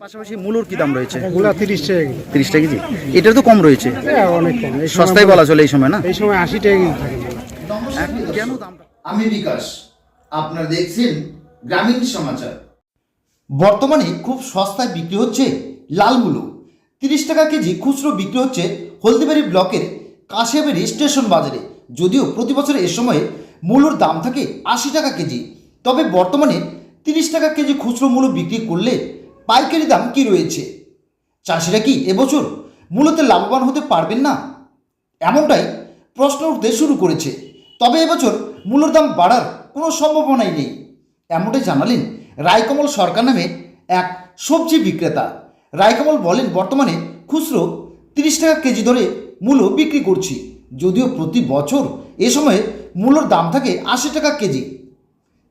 পাশাপাশি মূলোর কি দাম রয়েছে? এগুলা তিরিশ টাকা তিরিশ টাকা কেজি? এটার তো কম রয়েছে। হ্যাঁ, অনেক কম। সস্তায় বলা চলে এই সময় না? এই সময় আশি টাকা কেজি কেন দামটা আমি বিকাশ। আপনারা দেখছেন গ্রামীণ সমাচার। বর্তমানে খুব সস্তায় বিক্রি হচ্ছে লাল মূলো তিরিশ টাকা কেজি খুচরো বিক্রি হচ্ছে হলদিবাড়ি ব্লকের কাশিয়াবাড়ি স্টেশন বাজারে। যদিও প্রতি বছর এ সময়ে মূলোর দাম থাকে আশি টাকা কেজি। তবে বর্তমানে তিরিশ টাকা কেজি খুচরো মূলো বিক্রি করলে পাইকারি দাম কি রয়েছে? চাষিরা কি এবছর মূলত লাভবান হতে পারবেন না? এমনটাই প্রশ্ন উঠতে শুরু করেছে। তবে এবছর মূল্যর দাম বাড়ার কোনো সম্ভাবনাই নেই। এমনটাই জানালেন রায়কমল সরকার নামে এক সবজি বিক্রেতা। রায়কমল বলেন, বর্তমানে খুচরো তিরিশ টাকা কেজি ধরে মূল্য বিক্রি করছি। যদিও প্রতি বছর এ সময়ে মূল্যর দাম থাকে আশি টাকা কেজি।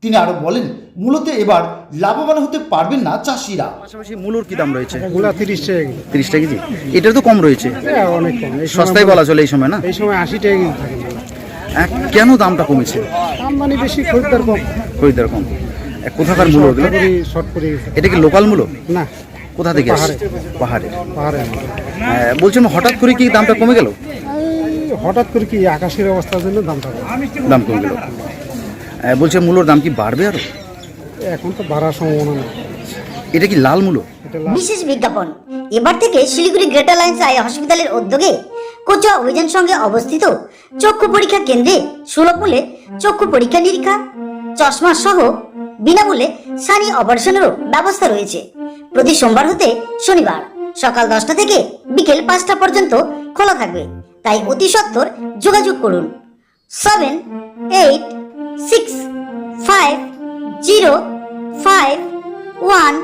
তিনি আরও বলেন মূলত এবার লাভবান হতে পারবেন না চাষিরা। পাশাপাশি মূলোর কি দাম রয়েছে? এগুলা তিরিশ টাকা তিরিশ টাকা কেজি? এটার তো কম রয়েছে। হ্যাঁ, অনেক কম। সস্তায় বলা চলে এই সময় না? এই সময় আশি টাকা কেজি থাকে। কেন দামটা কমেছে? আমদানি বেশি খরিদ্দার কম। খরিদ্দার কম। কোথাকার মূলো ওগুলো? শর্ট করে এটা কি লোকাল মূলো? না। কোথা থেকে আসছে পাহাড়ে। পাহাড়ের পাহাড়ে আহ, বলছিলাম হঠাৎ করে কি দামটা কমে গেল? হঠাৎ করে কি আকাশের অবস্থার জন্য দামটা দাম কমে গেল। বলছে মূলোর দাম কি বাড়বে আরও? এখন তো বাড়ার সম্ভাবনা নেই। এটা কি লাল মূলো? বিশেষ বিজ্ঞাপন। এবার থেকে শিলিগুড়ি গ্রেটার লাইন্স আই হসপিটালের উদ্যোগে কোচুয়া অভিযান সঙ্গে অবস্থিত চক্ষু পরীক্ষা কেন্দ্রে সুলভ মূল্যে চক্ষু পরীক্ষা নিরীক্ষা চশমা সহ বিনামূল্যে সানি অপারেশনেরও ব্যবস্থা রয়েছে। প্রতি সোমবার হতে শনিবার সকাল দশটা থেকে বিকেল পাঁচটা পর্যন্ত খোলা থাকবে। তাই অতি সত্বর যোগাযোগ করুন। Seven eight six five zero five one